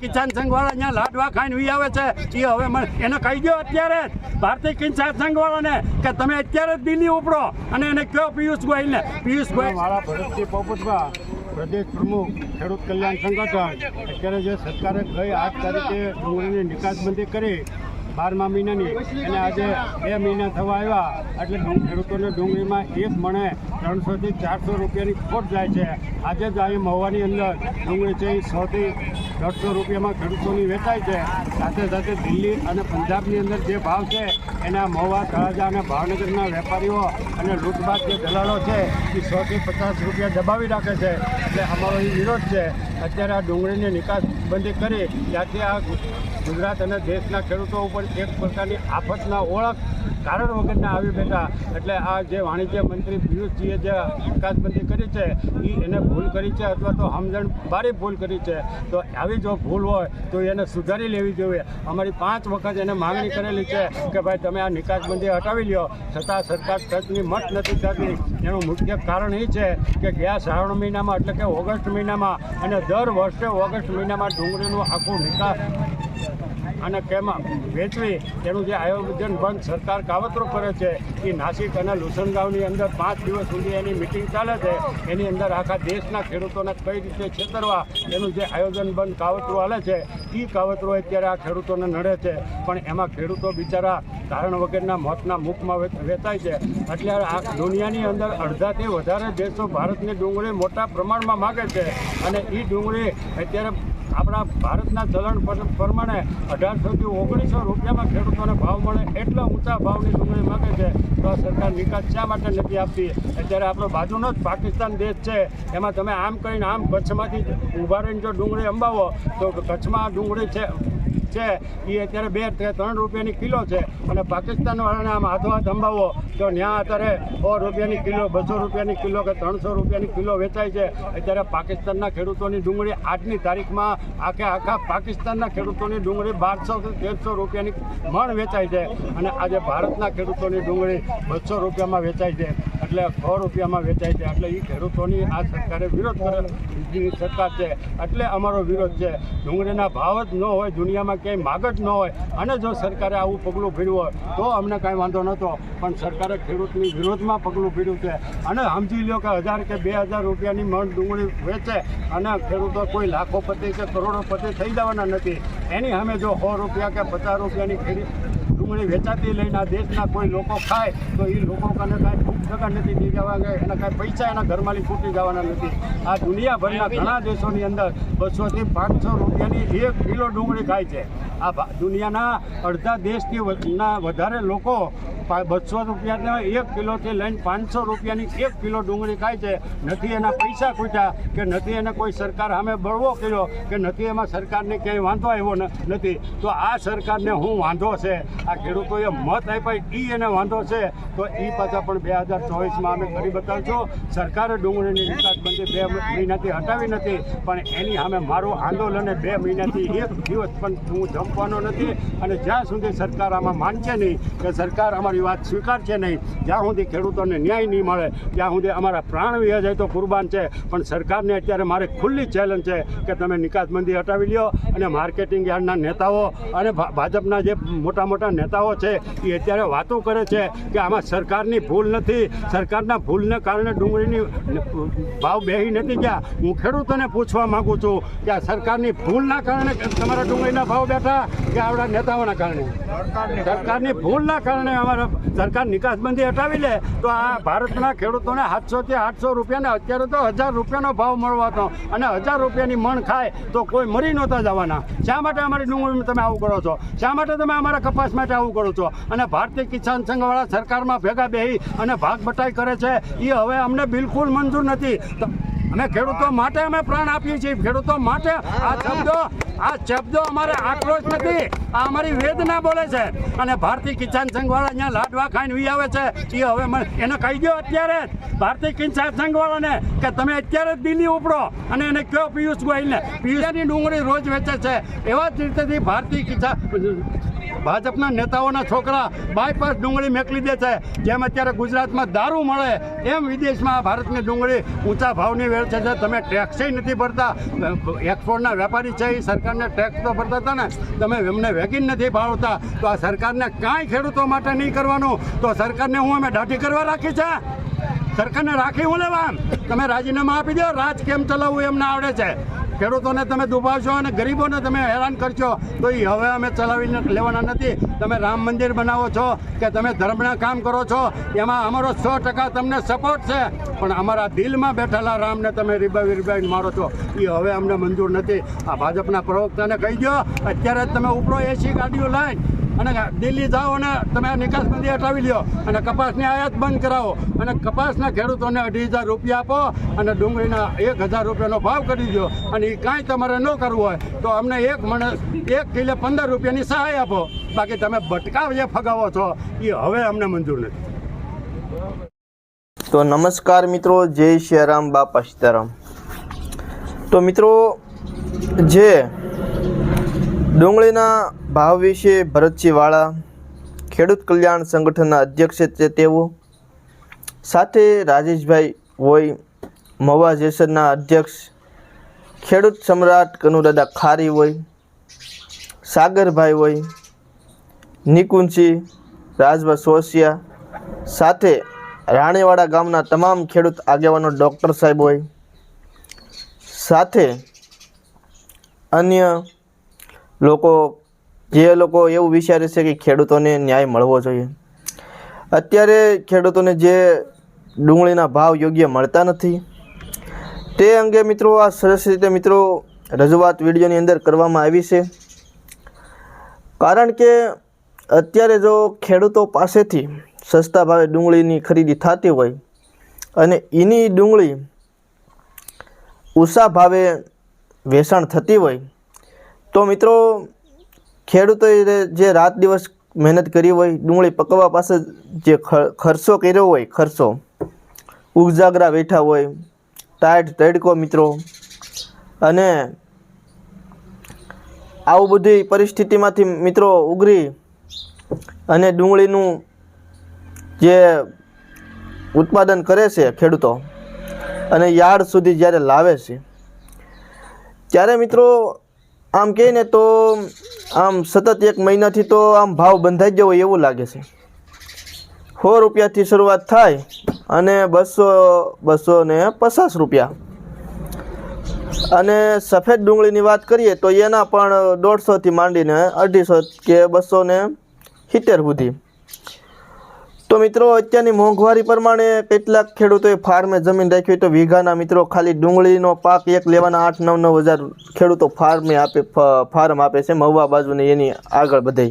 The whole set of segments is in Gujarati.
કિસાન સંઘ વાળા અહીંયા લાડવા ખાઈને આવે છે. એ હવે એને કહી દો અત્યારે જ, ભારતીય કિસાન સંઘ વાળાને કે તમે અત્યારે જ દિલ્હી ઉપડો અને એને કહો પિયુષ ગોયલને પિયુષ ગોયલ મારા ભરતજી પોપટભા પ્રદેશ પ્રમુખ, ખેડૂત કલ્યાણ સંગઠન, અત્યારે જે સરકારે ગઈ આઠ તારીખે ડુંગળીની નિકાસબંધી કરી બારમા મહિનાની અને આજે બે મહિના થવા આવ્યા. એટલે ખેડૂતોને ડુંગળીમાં એક મણે ત્રણસોથી ચારસો રૂપિયાની ખોટ જાય છે. આજે જ અહીં મહુવાની અંદર ડુંગળી છે એ સોથી દોઢસો રૂપિયામાં ખેડૂતોની વેચાય છે. સાથે સાથે દિલ્હી અને પંજાબની અંદર જે ભાવ છે, એના મહુવા, તળાજા અને ભાવનગરના વેપારીઓ અને લૂંટબાજ જે દલાલો છે, એ સોથી પચાસ રૂપિયા દબાવી રાખે છે. એટલે અમારો એ વિરોધ છે. અત્યારે આ ડુંગળીની નિકાસ બંધી કરી ત્યાંથી આ ગુજરાત અને દેશના ખેડૂતો ઉપર એક પ્રકારની આફતના ઓળખ કારણ વગરના આવી બેઠા. એટલે આ જે વાણિજ્ય મંત્રી પિયુષજીએ જે નિકાસબંધી કરી છે એ એને ભૂલ કરી છે અથવા તો સમજણ ભારી ભૂલ કરી છે. તો આવી જો ભૂલ હોય, તો એને સુધારી લેવી જોઈએ. અમારી પાંચ વખત એને માંગણી કરેલી છે કે ભાઈ તમે આ નિકાસબંધી હટાવી લ્યો. છતાં સરકાર ખર્ચની મત નથી થતી. એનું મુખ્ય કારણ એ છે કે ગયા શ્રાવણ મહિનામાં એટલે કે ઓગસ્ટ મહિનામાં અને દર વર્ષે ઓગસ્ટ મહિનામાં ડુંગળીનું આખું નિકાસ અને તેમાં વેચવી એનું જે આયોજન બંધ સરકાર કાવતરો કરે છે, એ નાસિક અને લુસનગાંવની અંદર પાંચ દિવસ સુધી એની મિટિંગ ચાલે છે. એની અંદર આખા દેશના ખેડૂતોને કઈ રીતે છેતરવા એનું જે આયોજન બંધ કાવતરું હાલે છે એ કાવતરો અત્યારે આ ખેડૂતોને નડે છે. પણ એમાં ખેડૂતો બિચારા કારણ વગરના મોતના મુખમાં વેચાય છે. એટલે આ દુનિયાની અંદર અડધાથી વધારે દેશો ભારતની ડુંગળી મોટા પ્રમાણમાં માગે છે. અને એ ડુંગળી અત્યારે આપણા ભારતના ચલણ પર- પ્રમાણે અઢારસોથી ઓગણીસો રૂપિયામાં ખેડૂતોને ભાવ મળે એટલા ઊંચા ભાવની ડુંગળી માગે છે. તો આ સરકાર નિકાસ શા માટે નથી આપતી? અત્યારે આપણો બાજુનો જ પાકિસ્તાન દેશ છે. એમાં તમે આમ કરીને આમ કચ્છમાંથી ઊભા રહીને જો ડુંગળી અંબાવો, તો કચ્છમાં ડુંગળી છે છે. એ અત્યારે બે ત્રણ રૂપિયાની કિલો છે. અને પાકિસ્તાનવાળાને આમ હાથો હાથ અંબાવો તો ત્યાં અત્યારે સો રૂપિયાની કિલો, બસો રૂપિયાની કિલો કે ત્રણસો રૂપિયાની કિલો વેચાય છે. અત્યારે પાકિસ્તાનના ખેડૂતોની ડુંગળી આજની તારીખમાં આખે આખા પાકિસ્તાનના ખેડૂતોની ડુંગળી બારસો કે તેરસો રૂપિયાની મણ વેચાય છે. અને આજે ભારતના ખેડૂતોની ડુંગળી બસો રૂપિયામાં વેચાય છે. એટલે સો રૂપિયામાં વેચાય છે. એટલે એ ખેડૂતોની આ સરકારે વિરોધ કરે સરકાર છે. એટલે અમારો વિરોધ છે. ડુંગળીના ભાવ જ ન હોય, દુનિયામાં ક્યાંય માગ જ ન હોય. અને જો સરકારે આવું પગલું ભર્યું હોય, તો અમને કાંઈ વાંધો નહોતો. પણ સરકારે ખેડૂતની વિરોધમાં પગલું ભીડ્યું છે. અને સમજી લ્યો કે હજાર કે બે હજાર રૂપિયાની મણ ડુંગળી વેચે અને ખેડૂતો કોઈ લાખો પતિ કે કરોડોપતિ થઈ જવાના નથી. એની સામે જો સો રૂપિયા કે પચાસ રૂપિયાની ખેડી ડુંગળી વેચાતી લઈને આ દેશના કોઈ લોકો ખાય, તો એ લોકો કને કાંઈ ભૂખ ટકા નથી થઈ જવા કે એના કાંઈ પૈસા એના ઘરમાંથી છૂટી જવાના નથી. આ દુનિયાભરના ઘણા દેશોની અંદર બસોથી પાંચસો રૂપિયાની એક કિલો ડુંગળી ખાય છે. આ દુનિયાના અડધા દેશથી વધારે લોકો બસો રૂપિયાના એક કિલોથી લઈને પાંચસો રૂપિયાની એક કિલો ડુંગળી ખાય છે. નથી એના પૈસા ખૂટ્યા કે નથી એને કોઈ સરકાર સામે બળવો કર્યો કે નથી એમાં સરકારને ક્યાંય વાંધો આવ્યો નથી. તો આ સરકારને હું વાંધો છે? આ ખેડૂતોએ મત આપ્યા એ એને વાંધો છે? તો એ પાછા પણ બે હજાર ચોવીસમાં અમે કરી બતાવશું. સરકારે ડુંગળીની નિકાસબંધી બે મહિનાથી હટાવી નથી, પણ એની સામે મારું આંદોલન બે મહિનાથી એક દિવસ પણ હું જંપવાનો નથી અને જ્યાં સુધી સરકાર આમાં માનશે નહીં કે સરકાર અમારી વાત સ્વીકારશે નહીં, જ્યાં સુધી ખેડૂતોને ન્યાય નહીં મળે, ત્યાં સુધી અમારા પ્રાણ વિહે જાય તો કુરબાન છે. પણ સરકારને અત્યારે મારે ખુલ્લી ચેલેન્જ છે કે તમે નિકાસબંધી હટાવી લ્યો અને માર્કેટિંગ યાર્ડના નેતાઓ અને ભાજપના જે મોટા મોટા નેતાઓ છે, એ અત્યારે વાતો કરે છે કે આમાં સરકારની ભૂલ નથી. સરકારના ભૂલને કારણે ડુંગળીની ભાવ બેહી નથી ગયા. હું ખેડૂતોને પૂછવા માગું છું કે આ સરકારની ભૂલના કારણે તમારા ડુંગળીના ભાવ બેઠા? કે આપણા નેતાઓના કારણે? સરકારની ભૂલના કારણે અમારા સરકાર નિકાસબંધી હટાવી લે તો આ ભારતના ખેડૂતોને સાતસોથી આઠસો રૂપિયાને અત્યારે તો હજાર રૂપિયાનો ભાવ મળવા હતો. અને હજાર રૂપિયાની મણ ખાય તો કોઈ મરી નહોતા જવાના. શા માટે અમારી ડુંગળીમાં તમે આવું કરો છો? શા માટે તમે અમારા કપાસ માટે આવું કરો છો? અને ભારતીય કિસાન સંઘવાળા સરકારમાં ભેગા બેહી અને ભાગ બટાઈ કરે છે. એ હવે અમને બિલકુલ મંજૂર નથી. અમે ખેડૂતો માટે અમે પ્રાણ આપીએ છીએ. ખેડૂતો માટે આ શબ્દો આ શબ્દો અમારે આક્રોશ નથી. આ અમારી વેદના બોલે છે. અને ભારતીય કિસાન સંઘ વાળા અહીંયા લાડવા ખાઈને વી આવે છે. એ હવે એને કહી દો અત્યારે જ. ભારતીય કિસાન સંઘ વાળાને કે તમે અત્યારે જ દિલ્હી ઉપડો. અને એને કહો પિયુષ ગોયલને. પિયુષની ડુંગળી રોજ વેચે છે. એવા જ રીતેથી ભારતીય કિસાન ભાજપના નેતાઓના છોકરા બાયપાસ ડુંગળી મેકલી દે છે. જેમ અત્યારે ગુજરાતમાં દારૂ મળે, એમ વિદેશમાં ભારતની ડુંગળી ઊંચા ભાવની વેચે છે. તમે ટેક્સય નથી ભરતા. એક્સપોર્ટના વેપારી છે એ સરકારને ટેક્સ તો ભરતા હતા ને. તમે એમને વેગીન નથી ભાવતા તો આ સરકારને કાંઈ ખેડૂતો માટે નહીં કરવાનું. તો સરકારને હું અમે દાઢી કરવા રાખી છે? સરકારને રાખી હું લેવા તમે રાજીનામા આપી દો. રાજ કેમ ચલાવવું એમને આવડે છે? ખેડૂતોને તમે દુભાવશો અને ગરીબોને તમે હેરાન કરશો, તો એ હવે અમે ચલાવી લેવાના નથી. તમે રામ મંદિર બનાવો છો કે તમે ધર્મના કામ કરો છો, એમાં અમારો સો ટકા તમને સપોર્ટ છે. પણ અમારા દિલમાં બેઠેલા રામને તમે રીબાવી રીબાવીને મારો છો. એ હવે અમને મંજૂર નથી. આ ભાજપના પ્રવક્તાને કહી દો અત્યારે તમે ઉપરો એસી ગાડીઓ લાઈન. અને દિલ્હી જાઓ અને તમે આ નિકાસબંધી હટાવી લ્યો. અને કપાસની આયાત બંધ કરાવો. અને કપાસના ખેડૂતોને અઢી હજાર રૂપિયા આપો અને ડુંગળીના એક હજાર રૂપિયાનો ભાવ કરી દો. અને એ કાંઈ તમારે ન કરવું હોય, તો અમને એક માણસ એક કિલો પંદર રૂપિયાની સહાય આપો. બાકી તમે બટકા જે ફગાવો છો એ હવે અમને મંજૂર નથી. તો નમસ્કાર મિત્રો, જય શ્રીરામ બાપા સીતારામ. તો મિત્રો, જે ડુંગળીના ભાવ વિશે ભરતસિંહ વાળા ખેડૂત કલ્યાણ સંગઠનના અધ્યક્ષ છે તેઓ. સાથે રાજેશભાઈ હોય મવા જેસરના અધ્યક્ષ, ખેડૂત સમ્રાટ કનુદાદા ખારી હોય સાગરભાઈ હોય નિકુંજસિંહ, રાજભા સોસિયા, સાથે રાણીવાડા ગામના તમામ ખેડૂત આગેવાનો ડૉક્ટર સાહેબ હોય સાથે અન્ય લોકો, જે લોકો એવું વિચારે છે કે ખેડૂતોને ન્યાય મળવો જોઈએ. અત્યારે ખેડૂતોને જે ડુંગળીના ભાવ યોગ્ય મળતા નથી, તે અંગે મિત્રો આ સરસ રીતે મિત્રો રજૂઆત વિડીયોની અંદર કરવામાં આવી છે. કારણ કે અત્યારે જો ખેડૂતો પાસેથી સસ્તા ભાવે ડુંગળીની ખરીદી થતી હોય અને એની ડુંગળી ઊંચા ભાવે વેચાણ થતી હોય તો મિત્રો, ખેડૂતોએ જે રાત દિવસ મહેનત કરી હોય, ડુંગળી પકવવા પાસે જે ખર્ચો કર્યો હોય, ખર્ચો ઉજાગરા બેઠા હોય, ટાઈટ તડકો મિત્રો, અને આવું બધી પરિસ્થિતિમાંથી મિત્રો ઉગરી અને ડુંગળીનું જે ઉત્પાદન કરે છે ખેડૂતો, અને યાર્ડ સુધી જ્યારે લાવે છે. ત્યારે મિત્રો આમ કહે ને તો આમ સતત એક મહિનાથી તો આમ ભાવ બંધાઈ ગયો હોય એવું લાગે છે. સો રૂપિયાથી શરૂઆત થાય અને બસો બસો ને પચાસ રૂપિયા. અને સફેદ ડુંગળીની વાત કરીએ તો એના પણ દોઢસોથી માંડીને અઢીસો કે બસો ને સિત્તેર સુધી. તો મિત્રો, અત્યારની મોંઘવારી પ્રમાણે કેટલાક ખેડૂતોએ ફાર્મે જમીન રાખી હોય તો વીઘાના મિત્રો ખાલી ડુંગળીનો પાક એક લેવાના આઠ, નવ નવ હજાર ખેડૂતો ફાર્મે આપે ફાર્મ આપે છે મહુવા બાજુને એની આગળ બધે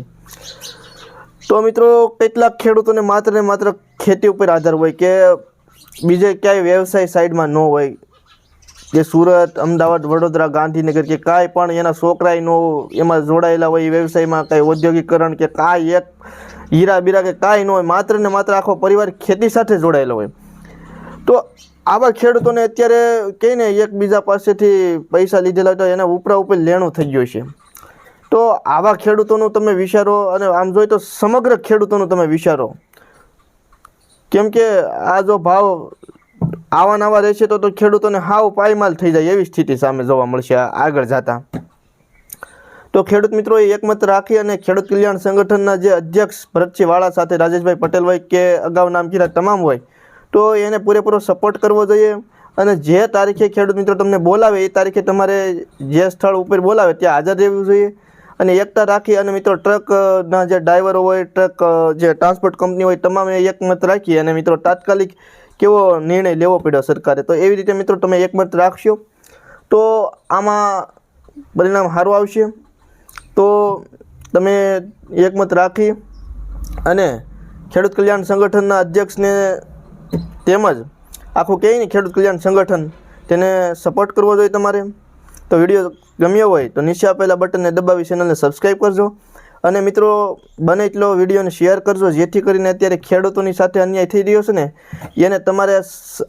તો મિત્રો, કેટલાક ખેડૂતોને માત્ર ને માત્ર ખેતી ઉપર આધાર હોય કે બીજે ક્યાંય વ્યવસાય સાઈડમાં ન હોય. કે સુરત, અમદાવાદ, વડોદરા, ગાંધીનગર કે કાંઈ પણ એના છોકરાય નો એમાં જોડાયેલા હોય વ્યવસાયમાં કાંઈ ઔદ્યોગિકરણ કે કાંઈ એક હીરા બીરા કે કાંઈ ન હોય, માત્ર ને માત્ર આખો પરિવાર ખેતી સાથે જોડાયેલો હોય. તો આવા ખેડૂતોને અત્યારે કહીને એકબીજા પાસેથી પૈસા લીધેલા હોય તો એના ઉપરા ઉપર લેણું થઈ ગયું છે. તો આવા ખેડૂતોનું તમે વિચારો અને આમ જોઈએ તો સમગ્ર ખેડૂતોનું તમે વિચારો. કેમ કે આ જો ભાવ આવા નવા રહેશે તો ખેડૂતોને હાવ પાયમાલ થઈ જાય એવી સ્થિતિ સામે જોવા મળશે. આગળ જતા. તો ખેડૂત મિત્રોએ એકમત રાખી અને ખેડૂત કલ્યાણ સંગઠનના જે અધ્યક્ષ ભરતસિંહ સાથે રાજેશભાઈ પટેલ હોય કે અગાઉ નામ કીધા તમામ હોય, તો એને પૂરેપૂરો સપોર્ટ કરવો જોઈએ. અને જે તારીખે ખેડૂત મિત્રો તમને બોલાવે, એ તારીખે તમારે જે સ્થળ ઉપર બોલાવે ત્યાં હાજર રહેવું જોઈએ. અને એકતા રાખી અને મિત્રો ટ્રકના જે ડ્રાઈવરો હોય, ટ્રક જે ટ્રાન્સપોર્ટ કંપની હોય, તમામે એકમત રાખી અને મિત્રો તાત્કાલિક કેવો નિર્ણય લેવો પડ્યો સરકારે? તો એવી રીતે મિત્રો તમે એકમત રાખશો. તો આમાં પરિણામ સારું આવશે. તો તમે એકમત રાખી અને ખેડૂત કલ્યાણ સંગઠનના અધ્યક્ષને તેમજ આખું કહે ને ખેડૂત કલ્યાણ સંગઠન તેને સપોર્ટ કરવો જોઈએ તમારે. તો વીડિયો ગમ્યો હોય તો નીચે આપેલા બટનને દબાવી ચેનલને સબસ્ક્રાઈબ કરજો. અને મિત્રો, બને એટલો વિડીયોને શેર કરજો, જેથી કરીને અત્યારે ખેડૂતોની સાથે અન્યાય થઈ રહ્યો છે ને, એને તમારે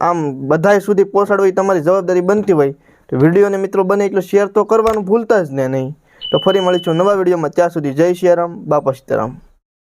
આમ બધાય સુધી પહોંચાડવો તમારી જવાબદારી બનતી હોય. તો વિડીયોને મિત્રો, બને એટલો શેર તો કરવાનું ભૂલતા જ ને નહીં. તો ફરી મળીશું નવા વિડીયોમાં. ત્યાં સુધી જય સિયારામ બાપા સીતારામ.